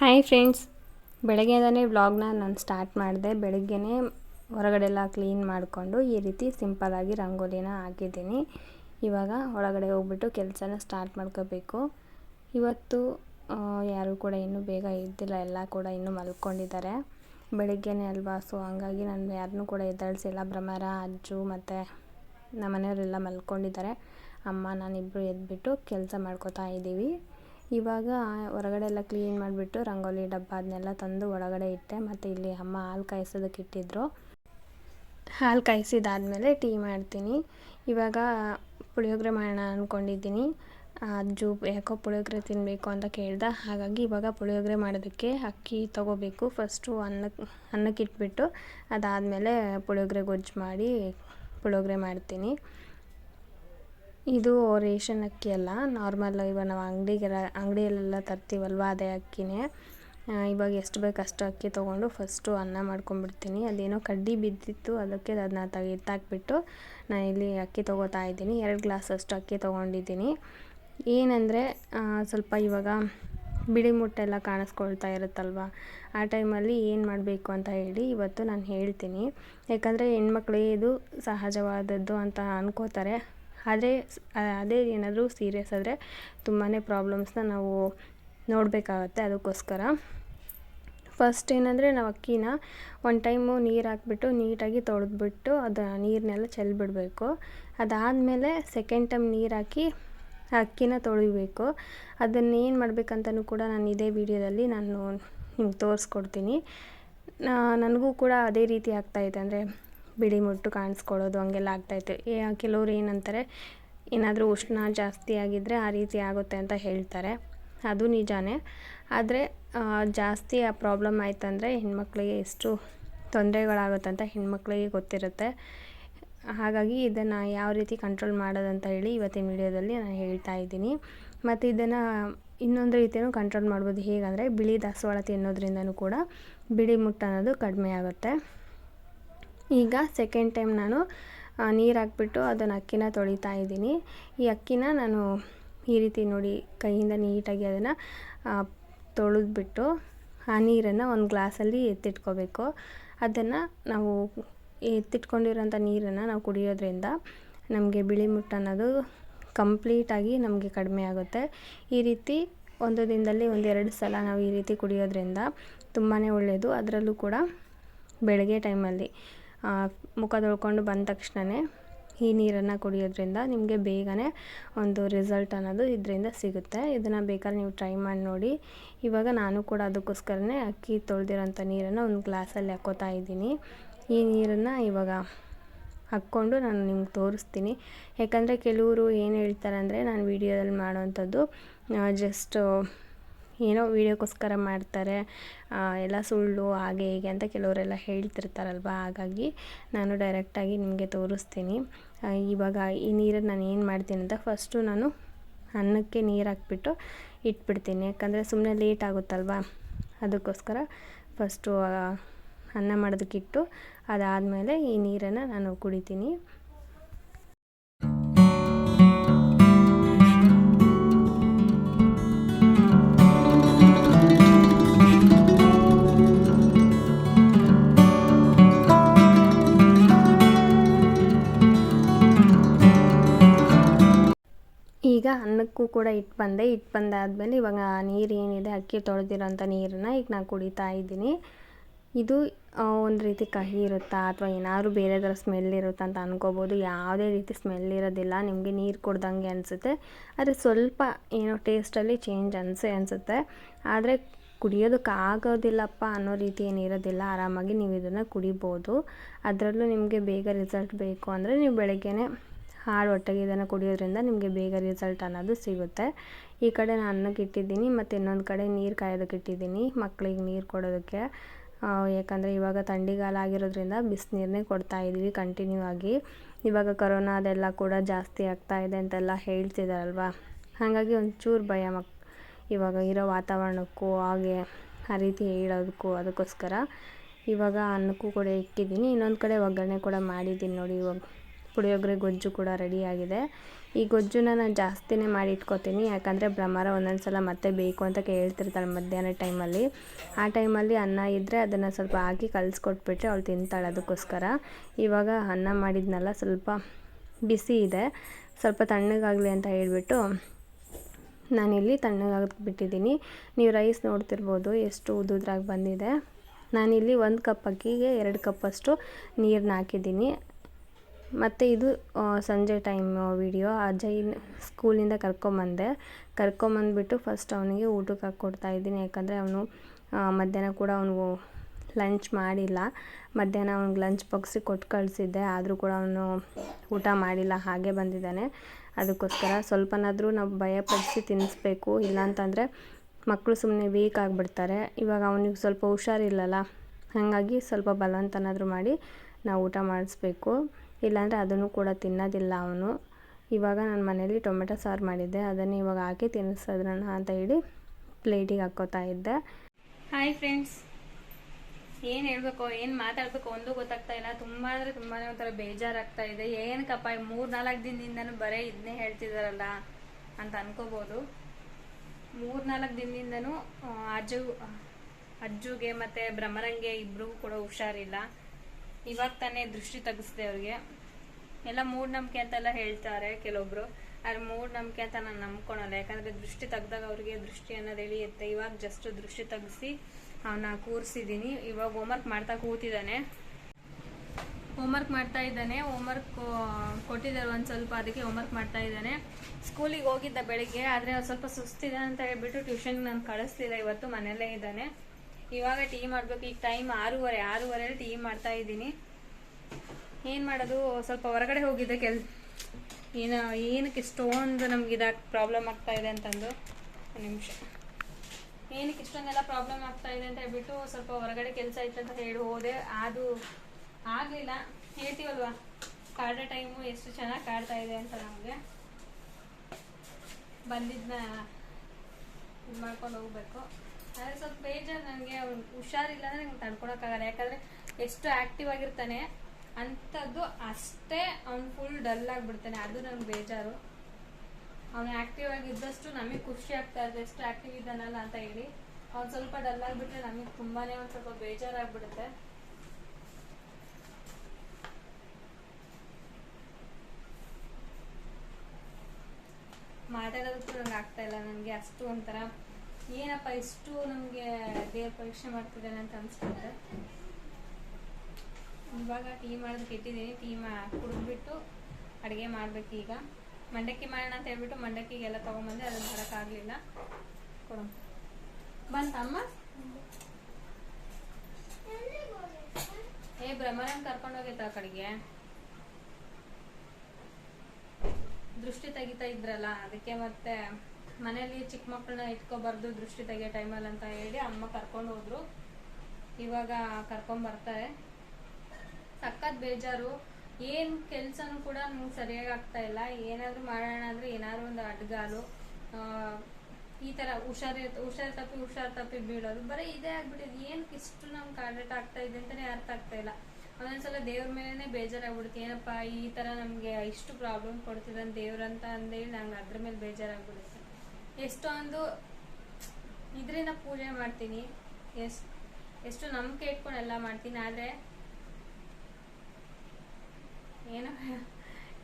Hi friends ಬೆಳಗ್ಗೆಯಿಂದನೇ ವ್ಲಾಗ್ನ ನಾನು start ಮಾಡಿದೆ. ಬೆಳಗ್ಗೆನೇ ಹೊರಗಡೆ ಎಲ್ಲ ಕ್ಲೀನ್ ಮಾಡಿಕೊಂಡು ಈ ರೀತಿ ಸಿಂಪಲ್ಲಾಗಿ ರಂಗೋಲಿನ ಹಾಕಿದ್ದೀನಿ. ಇವಾಗ ಒಳಗಡೆ ಹೋಗ್ಬಿಟ್ಟು ಕೆಲಸನ ಸ್ಟಾರ್ಟ್ ಮಾಡ್ಕೋಬೇಕು. ಇವತ್ತು ಯಾರು ಕೂಡ ಇನ್ನೂ ಬೇಗ ಇದ್ದಿಲ್ಲ ಎಲ್ಲ ಕೂಡ ಇನ್ನೂ ಮಲ್ಕೊಂಡಿದ್ದಾರೆ. ಬೆಳಗ್ಗೆನೇ ಅಲ್ವಾ? ಸೊ ಹಂಗಾಗಿ ನಾನು ಯಾರನ್ನೂ ಕೂಡ ಎದ್ದಳಿಸಿಲ್ಲ. ಭ್ರಮರ, ಅಜ್ಜು ಮತ್ತು ನಮ್ಮ ಮನೆಯವರೆಲ್ಲ ಮಲ್ಕೊಂಡಿದ್ದಾರೆ. ಅಮ್ಮ ನಾನಿಬ್ಬರು ಎದ್ಬಿಟ್ಟು ಕೆಲಸ ಮಾಡ್ಕೋತಾ ಇದ್ದೀವಿ ಇವಾಗ ಹೊರಗಡೆ ಎಲ್ಲ ಕ್ಲೀನ್ ಮಾಡಿಬಿಟ್ಟು ರಂಗೋಲಿ ಡಬ್ಬ ಅದನ್ನೆಲ್ಲ ತಂದು ಒಳಗಡೆ ಇಟ್ಟೆ. ಮತ್ತು ಇಲ್ಲಿ ಅಮ್ಮ ಹಾಲು ಕಾಯಿಸೋದಕ್ಕೆ ಇಟ್ಟಿದ್ರು. ಹಾಲು ಕಾಯಿಸಿದಾದ್ಮೇಲೆ ಟೀ ಮಾಡ್ತೀನಿ. ಇವಾಗ ಪುಳಿಯೋಗರೆ ಮಾಡೋಣ ಅಂದ್ಕೊಂಡಿದ್ದೀನಿ ಅಜ್ಜು ಯಾಕೋ ಪುಳಿಯೋಗರೆ ತಿನ್ನಬೇಕು ಅಂತ ಕೇಳ್ದೆ. ಹಾಗಾಗಿ ಇವಾಗ ಪುಳಿಯೋಗರೆ ಮಾಡೋದಕ್ಕೆ ಅಕ್ಕಿ ತೊಗೋಬೇಕು. ಫಸ್ಟು ಅನ್ನಕ್ಕೆ ಅನ್ನಕ್ಕೆ ಇಟ್ಬಿಟ್ಟು ಅದಾದಮೇಲೆ ಪುಳಿಯೋಗರೆ ಗೊಜ್ಜು ಮಾಡಿ ಪುಳಿಯೋಗರೆ ಮಾಡ್ತೀನಿ. ಇದು ರೇಷನ್ ಅಕ್ಕಿ ಅಲ್ಲ. ನಾರ್ಮಲ್ ಇವಾಗ ನಾವು ಅಂಗಡಿಗೆ ಅಂಗಡಿಯಲ್ಲೆಲ್ಲ ತರ್ತೀವಲ್ವ ಅದೇ ಅಕ್ಕಿನೇ. ಇವಾಗ ಎಷ್ಟು ಬೇಕು ಅಷ್ಟು ಅಕ್ಕಿ ತೊಗೊಂಡು ಫಸ್ಟು ಅನ್ನ ಮಾಡ್ಕೊಂಡ್ಬಿಡ್ತೀನಿ. ಅದೇನೋ ಕಡ್ಡಿ ಬಿದ್ದಿತ್ತು, ಅದಕ್ಕೆ ಅದನ್ನ ತೆಗಿ ಎತ್ತಾಕ್ಬಿಟ್ಟು ನಾನು ಇಲ್ಲಿ ಅಕ್ಕಿ ತೊಗೋತಾ ಇದ್ದೀನಿ. ಎರಡು ಗ್ಲಾಸ್ ಅಷ್ಟು ಅಕ್ಕಿ ತೊಗೊಂಡಿದ್ದೀನಿ. ಏನಂದರೆ ಸ್ವಲ್ಪ ಇವಾಗ ಬಿಳಿ ಮುಟ್ಟೆಲ್ಲ ಕಾಣಿಸ್ಕೊಳ್ತಾ ಇರುತ್ತಲ್ವ? ಆ ಟೈಮಲ್ಲಿ ಏನು ಮಾಡಬೇಕು ಅಂತ ಹೇಳಿ ಇವತ್ತು ನಾನು ಹೇಳ್ತೀನಿ. ಯಾಕಂದರೆ ಹೆಣ್ಮಕ್ಳಿಗೆ ಇದು ಸಹಜವಾದದ್ದು ಅಂತ ಅನ್ಕೋತಾರೆ. ಆದರೆ ಅದೇ ಏನಾದರೂ ಸೀರಿಯಸ್ ಆದರೆ ತುಂಬಾ ಪ್ರಾಬ್ಲಮ್ಸ್ನ ನಾವು ನೋಡಬೇಕಾಗತ್ತೆ ಅದಕ್ಕೋಸ್ಕರ. ಫಸ್ಟ್ ಏನಂದರೆ ನಾವು ಅಕ್ಕಿನ ಒನ್ ಟೈಮು ನೀರು ಹಾಕ್ಬಿಟ್ಟು ನೀಟಾಗಿ ತೊಳೆದ್ಬಿಟ್ಟು ಅದು ನೀರನ್ನೆಲ್ಲ ಚೆಲ್ಬಿಡಬೇಕು. ಅದಾದಮೇಲೆ ಸೆಕೆಂಡ್ ಟೈಮ್ ನೀರು ಹಾಕಿ ಅಕ್ಕಿನ ತೊಳಿಬೇಕು. ಅದನ್ನೇನು ಮಾಡಬೇಕಂತನೂ ಕೂಡ ನಾನು ಇದೇ ವಿಡಿಯೋದಲ್ಲಿ ನಾನು ನಿಮ್ಗೆ ತೋರಿಸ್ಕೊಡ್ತೀನಿ. ನನಗೂ ಕೂಡ ಅದೇ ರೀತಿ ಆಗ್ತಾಯಿದೆ ಅಂದರೆ ಬಿಳಿ ಮುಟ್ಟು ಕಾಣಿಸ್ಕೊಳ್ಳೋದು ಹಂಗೆಲ್ಲ ಆಗ್ತಾಯಿತ್ತು. ಕೆಲವ್ರು ಏನಂತಾರೆ, ಏನಾದರೂ ಉಷ್ಣ ಜಾಸ್ತಿ ಆಗಿದ್ದರೆ ಆ ರೀತಿ ಆಗುತ್ತೆ ಅಂತ ಹೇಳ್ತಾರೆ. ಅದು ನಿಜಾನೇ. ಆದರೆ ಜಾಸ್ತಿ ಆ ಪ್ರಾಬ್ಲಮ್ ಆಯ್ತಂದರೆ ಹೆಣ್ಮಕ್ಳಿಗೆ ಎಷ್ಟು ತೊಂದರೆಗಳಾಗುತ್ತಂತ ಹೆಣ್ಮಕ್ಳಿಗೆ ಗೊತ್ತಿರುತ್ತೆ. ಹಾಗಾಗಿ ಇದನ್ನು ಯಾವ ರೀತಿ ಕಂಟ್ರೋಲ್ ಮಾಡೋದಂತ ಹೇಳಿ ಇವತ್ತಿನ ವಿಡಿಯೋದಲ್ಲಿ ನಾನು ಹೇಳ್ತಾ ಇದ್ದೀನಿ. ಮತ್ತು ಇದನ್ನು ಇನ್ನೊಂದು ರೀತಿಯೂ ಕಂಟ್ರೋಲ್ ಮಾಡ್ಬೋದು ಹೇಗಂದರೆ, ಬಿಳಿ ದಾಸವಾಳ ತಿನ್ನೋದ್ರಿಂದನೂ ಕೂಡ ಬಿಳಿ ಮುಟ್ಟು ಅನ್ನೋದು ಕಡಿಮೆ ಆಗುತ್ತೆ. ಈಗ ಸೆಕೆಂಡ್ ಟೈಮ್ ನಾನು ನೀರು ಹಾಕ್ಬಿಟ್ಟು ಅದನ್ನು ಅಕ್ಕಿನ ತೊಳಿತಾ ಇದ್ದೀನಿ. ಈ ಅಕ್ಕಿನ ನಾನು ಈ ರೀತಿ ನೋಡಿ ಕೈಯಿಂದ ನೀಟಾಗಿ ಅದನ್ನು ತೊಳೆದ್ಬಿಟ್ಟು, ಆ, ನೀರನ್ನು ಒಂದು ಗ್ಲಾಸಲ್ಲಿ ಎತ್ತಿಟ್ಕೋಬೇಕು. ಅದನ್ನು ನಾವು ಎತ್ತಿಟ್ಕೊಂಡಿರೋಂಥ ನೀರನ್ನು ನಾವು ಕುಡಿಯೋದ್ರಿಂದ ನಮಗೆ ಬಿಳಿ ಮುಟ್ಟು ಅನ್ನೋದು ಕಂಪ್ಲೀಟಾಗಿ ನಮಗೆ ಕಡಿಮೆ ಆಗುತ್ತೆ. ಈ ರೀತಿ ಒಂದು ದಿನದಲ್ಲಿ ಒಂದೆರಡು ಸಲ ನಾವು ಈ ರೀತಿ ಕುಡಿಯೋದ್ರಿಂದ ತುಂಬಾ ಒಳ್ಳೆಯದು ಅದರಲ್ಲೂ ಕೂಡ ಬೆಳಗ್ಗೆ ಟೈಮಲ್ಲಿ ಮುಖ ತೊಳ್ಕೊಂಡು ಬಂದ ತಕ್ಷಣವೇ ಈ ನೀರನ್ನು ಕುಡಿಯೋದ್ರಿಂದ ನಿಮಗೆ ಬೇಗನೆ ಒಂದು ರಿಸಲ್ಟ್ ಅನ್ನೋದು ಇದರಿಂದ ಸಿಗುತ್ತೆ. ಇದನ್ನು ಬೇಕಾದ್ರೆ ನೀವು ಟ್ರೈ ಮಾಡಿ ನೋಡಿ. ಇವಾಗ ನಾನು ಕೂಡ ಅದಕ್ಕೋಸ್ಕರನೇ ಅಕ್ಕಿ ತೊಳೆದಿರೋಂಥ ನೀರನ್ನು ಒಂದು ಗ್ಲಾಸಲ್ಲಿ ಹಾಕ್ಕೋತಾ ಇದ್ದೀನಿ. ಈ ನೀರನ್ನು ಇವಾಗ ಹಾಕ್ಕೊಂಡು ನಾನು ನಿಮ್ಗೆ ತೋರಿಸ್ತೀನಿ. ಯಾಕಂದರೆ ಕೆಲವರು ಏನು ಹೇಳ್ತಾರೆ ಅಂದರೆ, ನಾನು ವೀಡಿಯೋದಲ್ಲಿ ಮಾಡೋವಂಥದ್ದು ಜಸ್ಟ್ ಏನೋ ವೀಡಿಯೋಕ್ಕೋಸ್ಕರ ಮಾಡ್ತಾರೆ ಎಲ್ಲ ಸುಳ್ಳು, ಹಾಗೆ ಹೀಗೆ ಅಂತ ಕೆಲವರೆಲ್ಲ ಹೇಳ್ತಿರ್ತಾರಲ್ವ? ಹಾಗಾಗಿ ನಾನು ಡೈರೆಕ್ಟಾಗಿ ನಿಮಗೆ ತೋರಿಸ್ತೀನಿ. ಇವಾಗ ಈ ನೀರನ್ನು ನಾನು ಏನು ಮಾಡ್ತೀನಿ ಅಂತ ಫಸ್ಟು ನಾನು ಅನ್ನಕ್ಕೆ ನೀರು ಹಾಕ್ಬಿಟ್ಟು ಇಟ್ಬಿಡ್ತೀನಿ. ಯಾಕಂದರೆ ಸುಮ್ಮನೆ ಲೇಟ್ ಆಗುತ್ತಲ್ವ? ಅದಕ್ಕೋಸ್ಕರ ಫಸ್ಟು ಅನ್ನ ಮಾಡೋದಕ್ಕಿಟ್ಟು ಅದಾದಮೇಲೆ ಈ ನೀರನ್ನು ನಾನು ಕುಡಿತೀನಿ. ಈಗ ಕೂಡ ಇಟ್ಟು ಬಂದೆ. ಇಟ್ಟು ಬಂದಾದಮೇಲೆ ಇವಾಗ ನೀರು ಏನಿದೆ ಅಕ್ಕಿ ತೊಳೆದಿರೋಂಥ ನೀರನ್ನು ಈಗ ನಾನು ಕುಡಿತಾ ಇದ್ದೀನಿ. ಇದು ಒಂದು ರೀತಿ ಕಹಿ ಇರುತ್ತಾ ಅಥವಾ ಏನಾದರೂ ಬೇರೆ ಥರ ಸ್ಮೆಲ್ ಇರುತ್ತಾ ಅಂತ ಅನ್ಕೋಬೋದು. ಯಾವುದೇ ರೀತಿ ಸ್ಮೆಲ್ ಇರೋದಿಲ್ಲ. ನಿಮಗೆ ನೀರು ಕುಡ್ದಂಗೆ ಅನಿಸುತ್ತೆ. ಆದರೆ ಸ್ವಲ್ಪ ಏನೋ ಟೇಸ್ಟಲ್ಲಿ ಚೇಂಜ್ ಅನಿಸೇ, ಅನಿಸುತ್ತೆ. ಆದರೆ ಕುಡಿಯೋದಕ್ಕೆ ಆಗೋದಿಲ್ಲಪ್ಪ ಅನ್ನೋ ರೀತಿ ಏನಿರೋದಿಲ್ಲ ಆರಾಮಾಗಿ ನೀವು ಇದನ್ನು ಕುಡಿಬೋದು. ಅದರಲ್ಲೂ ನಿಮಗೆ ಬೇಗ ರಿಸಲ್ಟ್ ಬೇಕು ಅಂದರೆ ನೀವು ಬೆಳಗ್ಗೆನೇ ಹಾಡು ಹೊಟ್ಟೆಗೆ ಇದನ್ನು ಕುಡಿಯೋದ್ರಿಂದ ನಿಮಗೆ ಬೇಗ ರಿಸಲ್ಟ್ ಅನ್ನೋದು ಸಿಗುತ್ತೆ. ಈ ಕಡೆ ನಾನು ಅನ್ನಕ್ಕೆ ಇಟ್ಟಿದ್ದೀನಿ, ಮತ್ತು ಇನ್ನೊಂದು ಕಡೆ ನೀರು ಕಾಯೋದಕ್ಕೆ ಇಟ್ಟಿದ್ದೀನಿ. ಮಕ್ಕಳಿಗೆ ನೀರು ಕೊಡೋದಕ್ಕೆ ಯಾಕಂದರೆ ಇವಾಗ ಥಂಡಿಗಾಲ ಆಗಿರೋದ್ರಿಂದ ಬಿಸಿನೀರನ್ನೇ ಕೊಡ್ತಾಯಿದ್ವಿ ಕಂಟಿನ್ಯೂ ಆಗಿ. ಇವಾಗ ಕರೋನಾ ಅದೆಲ್ಲ ಕೂಡ ಜಾಸ್ತಿ ಆಗ್ತಾ ಇದೆ ಅಂತೆಲ್ಲ ಹೇಳ್ತಿದ್ದಾರಲ್ವ ಹಾಗಾಗಿ ಒಂಚೂರು ಭಯ ಮಕ್, ಇವಾಗ ಇರೋ ವಾತಾವರಣಕ್ಕೂ ಹಾಗೆ ಆ ರೀತಿ ಹೇಳೋದಕ್ಕೂ ಅದಕ್ಕೋಸ್ಕರ ಇವಾಗ ಅನ್ನಕ್ಕೂ ಕೂಡ ಇಟ್ಟಿದ್ದೀನಿ. ಇನ್ನೊಂದು ಕಡೆ ಒಗ್ಗರಣೆ ಕೂಡ ಮಾಡಿದ್ದೀನಿ ನೋಡಿ ಇವಾಗ. ಪುಳಿಯೋಗರೆ ಗೊಜ್ಜು ಕೂಡ ರೆಡಿಯಾಗಿದೆ ಈ ಗೊಜ್ಜನ್ನ ನಾನು ಜಾಸ್ತಿನೇ ಮಾಡಿ ಇಟ್ಕೋತೀನಿ. ಯಾಕಂದರೆ ಬ್ರಹ್ಮರ ಒಂದೊಂದು ಸಲ ಮತ್ತೆ ಬೇಕು ಅಂತ ಕೇಳ್ತಿರ್ತಾಳೆ ಮಧ್ಯಾಹ್ನ ಟೈಮಲ್ಲಿ ಆ ಟೈಮಲ್ಲಿ ಅನ್ನ ಇದ್ದರೆ ಅದನ್ನು ಸ್ವಲ್ಪ ಹಾಕಿ ಕಲಿಸ್ಕೊಟ್ಬಿಟ್ರೆ ಅವಳು ತಿಂತಾಳೆ ಅದಕ್ಕೋಸ್ಕರ. ಇವಾಗ ಅನ್ನ ಮಾಡಿದ್ನಲ್ಲ, ಸ್ವಲ್ಪ ಬಿಸಿ ಇದೆ. ಸ್ವಲ್ಪ ತಣ್ಣಗಾಗಲಿ ಅಂತ ಹೇಳಿಬಿಟ್ಟು ನಾನಿಲ್ಲಿ ತಣ್ಣಗಾಗ್ಬಿಟ್ಟಿದ್ದೀನಿ ನೀವು ರೈಸ್ ನೋಡ್ತಿರ್ಬೋದು, ಎಷ್ಟು ಉದುದ್ರಾಗಿ ಬಂದಿದೆ. ನಾನಿಲ್ಲಿ ಒಂದು ಕಪ್ ಅಕ್ಕಿಗೆ ಎರಡು ಕಪ್ಪಷ್ಟು ನೀರನ್ನ ಹಾಕಿದ್ದೀನಿ. ಮತ್ತು ಇದು ಸಂಜೆ ಟೈಮ್ ವಿಡಿಯೋ ಅಜಯ್ನ ಸ್ಕೂಲಿಂದ ಕರ್ಕೊಂಬಂದೆ. ಕರ್ಕೊಂಬಂದ್ಬಿಟ್ಟು ಫಸ್ಟ್ ಅವನಿಗೆ ಊಟಕ್ಕೆ ಹಾಕ್ಕೊಡ್ತಾ ಇದ್ದೀನಿ. ಯಾಕಂದರೆ ಅವನು ಮಧ್ಯಾಹ್ನ ಕೂಡ ಅವನು ಲಂಚ್ ಮಾಡಿಲ್ಲ. ಮಧ್ಯಾಹ್ನ ಅವ್ನಿಗೆ ಲಂಚ್ ಬಾಕ್ಸಿಗೆ ಕೊಟ್ಟು ಕಳಿಸಿದ್ದೆ. ಆದರೂ ಕೂಡ ಅವನು ಊಟ ಮಾಡಿಲ್ಲ, ಹಾಗೆ ಬಂದಿದ್ದಾನೆ. ಅದಕ್ಕೋಸ್ಕರ ಸ್ವಲ್ಪನಾದರೂ ನಾವು ಭಯಪಡಿಸಿ ತಿನ್ನಿಸ್ಬೇಕು. ಇಲ್ಲಾಂತಂದರೆ ಮಕ್ಕಳು ಸುಮ್ಮನೆ ವೀಕ್ ಆಗಿಬಿಡ್ತಾರೆ. ಇವಾಗ ಅವನಿಗೆ ಸ್ವಲ್ಪ ಹುಷಾರಿಲ್ಲಲ್ಲ. ಹಾಗಾಗಿ ಸ್ವಲ್ಪ ಬಲವಂತನಾದರೂ ಮಾಡಿ ನಾವು ಊಟ ಮಾಡಿಸ್ಬೇಕು. ಇಲ್ಲಾಂದರೆ ಅದನ್ನು ಕೂಡ ತಿನ್ನೋದಿಲ್ಲ ಅವನು. ಇವಾಗ ನಾನು ಮನೇಲಿ ಟೊಮೆಟೊ ಸಾರು ಮಾಡಿದ್ದೆ. ಅದನ್ನು ಇವಾಗ ಹಾಕಿ ತಿನ್ನಿಸೋದ್ರಣ ಅಂತ ಹೇಳಿ ಪ್ಲೇಟಿಗೆ ಹಾಕೋತಾ ಇದ್ದೆ. ಹಾಯ್ ಫ್ರೆಂಡ್ಸ್ ಏನು ಹೇಳ್ಬೇಕು, ಏನು ಮಾತಾಡಬೇಕು ಒಂದು ಗೊತ್ತಾಗ್ತಾ ಇಲ್ಲ. ತುಂಬ ಅಂದರೆ ತುಂಬಾ ಒಂಥರ ಬೇಜಾರಾಗ್ತಾ ಇದೆ. ಏನಕ್ಕಪ್ಪ ಮೂರು ನಾಲ್ಕು ದಿನದಿಂದನೂ ಬರೀ ಇದನ್ನೇ ಹೇಳ್ತಿದ್ದಾರಲ್ಲ ಅಂತ ಅನ್ಕೋಬೋದು. ಮೂರು ನಾಲ್ಕು ದಿನದಿಂದನೂ ಅಜ್ಜು, ಅಜ್ಜುಗೆ ಮತ್ತು ಭ್ರಮರಂಗೆ ಇಬ್ಬರಿಗೂ ಕೂಡ ಹುಷಾರಿಲ್ಲ. ಇವಾಗ ತಾನೇ ದೃಷ್ಟಿ ತೆಗಿಸ್ದೆ ಅವ್ರಿಗೆ. ಎಲ್ಲ ಮೂಢನಂಬಿಕೆ ಅಂತೆಲ್ಲ ಹೇಳ್ತಾರೆ ಕೆಲವೊಬ್ರು. ಆದ್ರೆ ಮೂಢನಂಬಿಕೆ ಅಂತ ನಾನು ನಂಬ್ಕೊಳಲ್ಲ. ಯಾಕಂದ್ರೆ ದೃಷ್ಟಿ ತೆಗ್ದಾಗ ಅವ್ರಿಗೆ ದೃಷ್ಟಿ ಅನ್ನೋದು ಎಳಿಯುತ್ತೆ. ಇವಾಗ ಜಸ್ಟ್ ದೃಷ್ಟಿ ತೆಗಿಸಿ ಅವನ್ನ ಕೂರಿಸಿದ್ದೀನಿ ಇವಾಗ ಹೋಮ್ವರ್ಕ್ ಮಾಡ್ತಾ ಕೂತಿದ್ದಾನೆ. ಹೋಮ್ವರ್ಕ್ ಮಾಡ್ತಾ ಇದ್ದಾನೆ. ಹೋಮ್ವರ್ಕ್ ಕೊಟ್ಟಿದ್ದಾರೆ ಒಂದು ಸ್ವಲ್ಪ, ಅದಕ್ಕೆ ಹೋಮ್ವರ್ಕ್ ಮಾಡ್ತಾ ಇದ್ದಾನೆ. ಸ್ಕೂಲಿಗೆ ಹೋಗಿದ್ದ ಬೆಳಿಗ್ಗೆ ಆದರೆ ಸ್ವಲ್ಪ ಸುಸ್ತಿದೆ ಅಂತ ಹೇಳ್ಬಿಟ್ಟು ಟ್ಯೂಷನ್ ನಾನು ಕಳಿಸ್ಲಿಲ್ಲ. ಇವತ್ತು ಮನೆಯಲ್ಲೇ ಇದ್ದಾನೆ. ಇವಾಗ ಟೀ ಮಾಡಬೇಕು. ಈಗ ಟೈಮ್ ಆರೂವರೆ ಆರೂವರೆ ಟೀ ಮಾಡ್ತಾ ಇದ್ದೀನಿ. ಏನು ಮಾಡೋದು? ಸ್ವಲ್ಪ ಹೊರಗಡೆ ಹೋಗಿದ್ದೆ ಕೆಲ್, ಏನು, ಏನಕ್ಕೆ ಇಷ್ಟೊಂದು ನಮ್ಗೆ ಇದಾಗ ಪ್ರಾಬ್ಲಮ್ ಆಗ್ತಾ ಇದೆ ಅಂತಂದು. ನಿಮಿಷ. ಏನಕ್ಕೆ ಇಷ್ಟೊಂದೆಲ್ಲ ಪ್ರಾಬ್ಲಮ್ ಆಗ್ತಾ ಇದೆ ಅಂತ ಹೇಳ್ಬಿಟ್ಟು ಸ್ವಲ್ಪ ಹೊರಗಡೆ ಕೆಲಸ ಇತ್ತು ಅಂತ ಹೇಳಿ ಹೋದೆ. ಅದು ಆಗಲಿಲ್ಲ. ಹೇಳ್ತೀವಲ್ವಾ? ಕಾಡೋ ಟೈಮು ಎಷ್ಟು ಚೆನ್ನಾಗಿ ಕಾಡ್ತಾ ಇದೆ ಅಂತ ನಮಗೆ. ಬಂದಿದ್ದನ್ನ ಇದು ಮಾಡ್ಕೊಂಡು ಹೋಗ್ಬೇಕು. ಆದರೆ ಸ್ವಲ್ಪ ಬೇಜಾರು ನನಗೆ ಅವ್ನು ಹುಷಾರಿಲ್ಲ ಅಂದರೆ ನಂಗೆ ತಡ್ಕೊಳಕ್ಕಾಗಲ್ಲ. ಯಾಕಂದರೆ ಎಷ್ಟು ಆ್ಯಕ್ಟಿವ್ ಆಗಿರ್ತಾನೆ, ಅಂಥದ್ದು ಅಷ್ಟೇ ಅವ್ನು ಫುಲ್ ಡಲ್ ಆಗಿಬಿಡ್ತಾನೆ. ಅದು ನಂಗೆ ಬೇಜಾರು. ಅವನು ಆ್ಯಕ್ಟಿವ್ ಆಗಿದ್ದಷ್ಟು ನಮಗೆ ಖುಷಿ ಆಗ್ತಾ ಇದೆ ಎಷ್ಟು ಆ್ಯಕ್ಟಿವ್ ಇದ್ದಾನಲ್ಲ ಅಂತ ಹೇಳಿ. ಅವ್ನು ಸ್ವಲ್ಪ ಡಲ್ ಆಗಿಬಿಟ್ರೆ ನಮಗೆ ತುಂಬಾನೇ ಒಂದು ಸ್ವಲ್ಪ ಬೇಜಾರಾಗ್ಬಿಡುತ್ತೆ ಮಾತಾಡೋದಕ್ಕೂ ನಂಗೆ ಆಗ್ತಾ ಇಲ್ಲ. ನನಗೆ ಅಷ್ಟು ಒಂಥರ ಏನಪ್ಪ ಇಷ್ಟು ನಮಗೆ ದೇವ್ರ ಪರೀಕ್ಷೆ ಮಾಡ್ತಿದ್ದಾನೆ ಅಂತ ಅನ್ಸ್ಬಿಡುತ್ತೆ. ಇವಾಗ ಟೀ ಮಾಡೋದಕ್ಕೆ ಇಟ್ಟಿದ್ದೀನಿ ಟೀ ಮಾ, ಕುಡಿದ್ಬಿಟ್ಟು ಅಡುಗೆ ಮಾಡಬೇಕು ಈಗ. ಮಂಡಕ್ಕಿ ಮಾಡೋಣ ಅಂತ ಹೇಳ್ಬಿಟ್ಟು ಮಂಡಕ್ಕಿಗೆಲ್ಲ ತೊಗೊಂಬಂದೆ ಅದನ್ನ ಮಾಡೋಕ್ಕಾಗಲಿಲ್ಲ ಕೊಡು. ಬಂತಮ್ಮ ಏ ಭ್ರಮರನ್ ಕರ್ಕೊಂಡು ಹೋಗೈತ ಆ ಕಡೆಗೆ? ದೃಷ್ಟಿ ತೆಗಿತಾ ಇದ್ರಲ್ಲ, ಅದಕ್ಕೆ ಮತ್ತೆ ಮನೇಲಿ ಚಿಕ್ಕ ಮಕ್ಕಳನ್ನ ಇಟ್ಕೋಬಾರ್ದು, ದೃಷ್ಟಿ ತೆಗೆ ಟೈಮಲ್ಲಿ ಅಂತ ಹೇಳಿ ಅಮ್ಮ ಕರ್ಕೊಂಡು ಹೋದ್ರು. ಇವಾಗ ಕರ್ಕೊಂಡ್ ಬರ್ತಾರೆ. ಬೇಜಾರು. ಏನ್ ಕೆಲ್ಸನೂ ಕೂಡ ನಮ್ಗೆ ಸರಿಯಾಗಿ ಆಗ್ತಾ ಇಲ್ಲ. ಏನಾದ್ರೂ ಮಾಡೋಣ ಅಂದ್ರೆ ಏನಾದ್ರು ಒಂದು ಅಡ್ಗಾಲು. ಈ ತರ ಹುಷಾರಿ, ಹುಷಾರ್ ತಪ್ಪಿ ಹುಷಾರ್ ತಪ್ಪಿ ಬೀಳೋದು. ಬರೀ ಇದೇ ಆಗ್ಬಿಟ್ಟಿದೆ. ಏನಕ್ಕೆ ಇಷ್ಟು ನಮ್ಗೆ ಕಾಡಾಟ ಆಗ್ತಾ ಇದೆ ಅಂತಾನೆ ಅರ್ಥ ಆಗ್ತಾ ಇಲ್ಲ. ಒಂದೊಂದ್ಸಲ ದೇವ್ರ ಮೇಲೆನೆ ಬೇಜಾರಾಗ್ಬಿಡುತ್ತೆ. ಏನಪ್ಪಾ, ಈ ತರ ನಮ್ಗೆ ಇಷ್ಟು ಪ್ರಾಬ್ಲಮ್ ಕೊಡ್ತಿದ್ದಾನೆ ದೇವ್ರಂತ ಅಂದೇಳಿ ನಂಗೆ ಅದ್ರ ಮೇಲೆ ಬೇಜಾರಾಗ್ಬಿಡುತ್ತೆ. ಎಷ್ಟೊಂದು ಇದರಿಂದ ಪೂಜೆ ಮಾಡ್ತೀನಿ. ಎಷ್ಟು ಎಷ್ಟು ನಂಬಿಕೆ ಇಟ್ಕೊಂಡು ಎಲ್ಲ ಮಾಡ್ತೀನಿ. ಆದ್ರೆ ಏನು,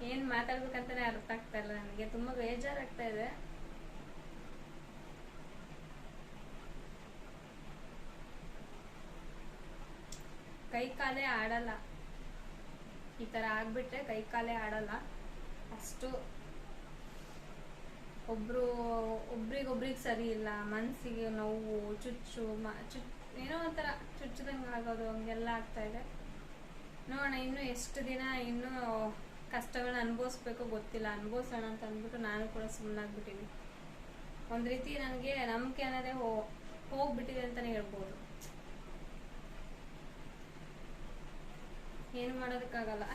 ಏನ್ ಮಾತಾಡ್ಬೇಕಂತಾನೆ ಅರ್ಥ ಆಗ್ತಾ ಇಲ್ಲ ನನಗೆ. ತುಂಬಾ ಬೇಜಾರಾಗ್ತಾ ಇದೆ. ಕೈ ಕಾಲೇ ಆಡಲ್ಲ. ಈ ತರ ಆಗ್ಬಿಟ್ರೆ ಕೈ ಕಾಲೇ ಆಡಲ್ಲ. ಅಷ್ಟು ಒಬ್ರು, ಒಬ್ರಿಗೊಬ್ರಿಗೆ ಸರಿ ಇಲ್ಲ ಮನಸ್ಸಿಗೆ ನೋವು, ಚುಚ್ಚು, ಮ, ಚುಚ್, ಏನೋ ಒಂಥರ ಚುಚ್ಚದಂಗೆ ಆಗೋದು, ಹಂಗೆಲ್ಲ ಆಗ್ತಾ ಇದೆ. ನೋಡೋಣ, ಇನ್ನು ಎಷ್ಟು ದಿನ, ಇನ್ನೂ ಕಷ್ಟಗಳನ್ನ ಅನುಭವಿಸ್ಬೇಕು ಗೊತ್ತಿಲ್ಲ. ಅನುಭವಿಸೋಣ ಅಂತ ಅಂದ್ಬಿಟ್ಟು ನಾನು ಕೂಡ ಸುಮ್ಮನಾಗ್ಬಿಟ್ಟಿನಿ ಒಂದು ರೀತಿ ನನಗೆ ನಂಬಿಕೆ ಅನ್ನೋದೇ ಹೋಗ್ಬಿಟ್ಟಿದೆ ಅಂತಲೇ ಹೇಳ್ಬೋದು. ಏನು ಮಾಡೋದಕ್ಕಾಗಲ್ಲ.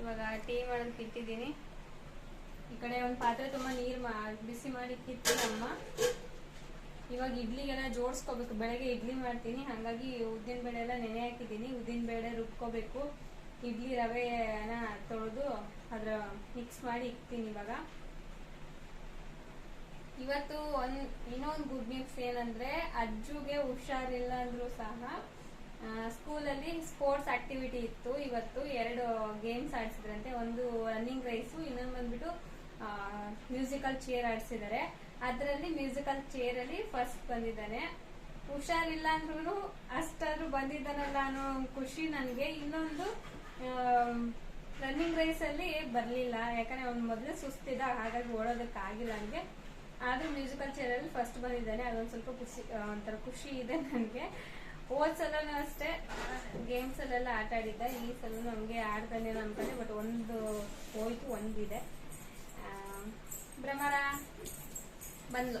ಇವಾಗ ಟೀ ಮಾಡೋದಕ್ಕೆ ಇಟ್ಟಿದ್ದೀನಿ ಈ ಕಡೆ ಒಂದು ಪಾತ್ರೆ ತುಂಬಾ ನೀರು ಬಿಸಿ ಮಾಡಿ ಅಮ್ಮ ಇವಾಗ ಇಡ್ಲಿಗೆಲ್ಲ ಜೋಡಿಸ್ಕೋಬೇಕು. ಬೆಳಗ್ಗೆ ಇಡ್ಲಿ ಮಾಡ್ತೀನಿ. ಹಾಗಾಗಿ ಉದ್ದಿನ ಬೇಳೆ ಎಲ್ಲ ನೆನೆ ಹಾಕಿದ್ದೀನಿ. ಉದ್ದಿನ ಬೇಳೆ ರುಬ್ಕೋಬೇಕು. ಇಡ್ಲಿ ರವೆನ ತೊಳೆದು ಅದ್ರ ಮಿಕ್ಸ್ ಮಾಡಿ ಇಕ್ತೀನಿ ಇವಾಗ. ಇವತ್ತು ಒಂದ್, ಇನ್ನೊಂದು ಗುಡ್ ನ್ಯೂಸ್ ಏನಂದ್ರೆ ಅಜ್ಜುಗೆ ಹುಷಾರಿಲ್ಲ ಅಂದ್ರೂ ಸಹ ಸ್ಕೂಲಲ್ಲಿ ಸ್ಪೋರ್ಟ್ಸ್ ಆಕ್ಟಿವಿಟಿ ಇತ್ತು. ಇವತ್ತು ಎರಡು ಗೇಮ್ಸ್ ಆಡಿಸಿದ್ರಂತೆ. ಒಂದು ರನ್ನಿಂಗ್ ರೇಸು ಇನ್ನೊಂದು ಬಂದ್ಬಿಟ್ಟು ಮ್ಯೂಸಿಕಲ್ ಚೇರ್ ಆಡಿಸಿದ್ದಾರೆ ಅದರಲ್ಲಿ ಮ್ಯೂಸಿಕಲ್ ಚೇರ್ ಅಲ್ಲಿ ಫಸ್ಟ್ ಬಂದಿದ್ದಾನೆ. ಹುಷಾರಿಲ್ಲ ಅಂದ್ರೂ ಅಷ್ಟಾದ್ರೂ ಬಂದಿದ್ದಾನಲ್ಲ ಅನ್ನೋ ಖುಷಿ ನನಗೆ. ಇನ್ನೊಂದು ರನ್ನಿಂಗ್ ರೇಸ್ ಅಲ್ಲಿ ಬರ್ಲಿಲ್ಲ. ಯಾಕಂದ್ರೆ ಅವ್ನು ಮೊದಲೇ ಸುಸ್ತಿದ ಹಾಗಾಗಿ ಓಡೋದಕ್ಕೆ ಆಗಿಲ್ಲ ನನಗೆ. ಆದ್ರೂ ಮ್ಯೂಸಿಕಲ್ ಚೇರ್ ಅಲ್ಲಿ ಫಸ್ಟ್ ಬಂದಿದ್ದಾನೆ. ಅದೊಂದು ಸ್ವಲ್ಪ ಖುಷಿ ಒಂಥರ ಖುಷಿ ಇದೆ ನನಗೆ. ಹೋದ್ ಅಷ್ಟೇ. ಗೇಮ್ಸ್ ಅಲ್ಲೆಲ್ಲ ಆಟ ಆಡಿದ್ದ. ಈ ಸಲ ಹಂಗೆ ಆಡ್ತಾನೆ ಅನ್ಕೊಂಡೆ ಬಟ್ ಒಂದು ಹೋಯ್ತು, ಒಂದಿದೆ. ಭ್ರಮರ? ಬಂದ್ಲು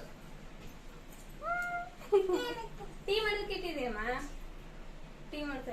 ಟೀ ಮಾಡೋದಕ್ಕೆ ಅಮ್ಮ ಟೀ ಮಾಡ್ತಾ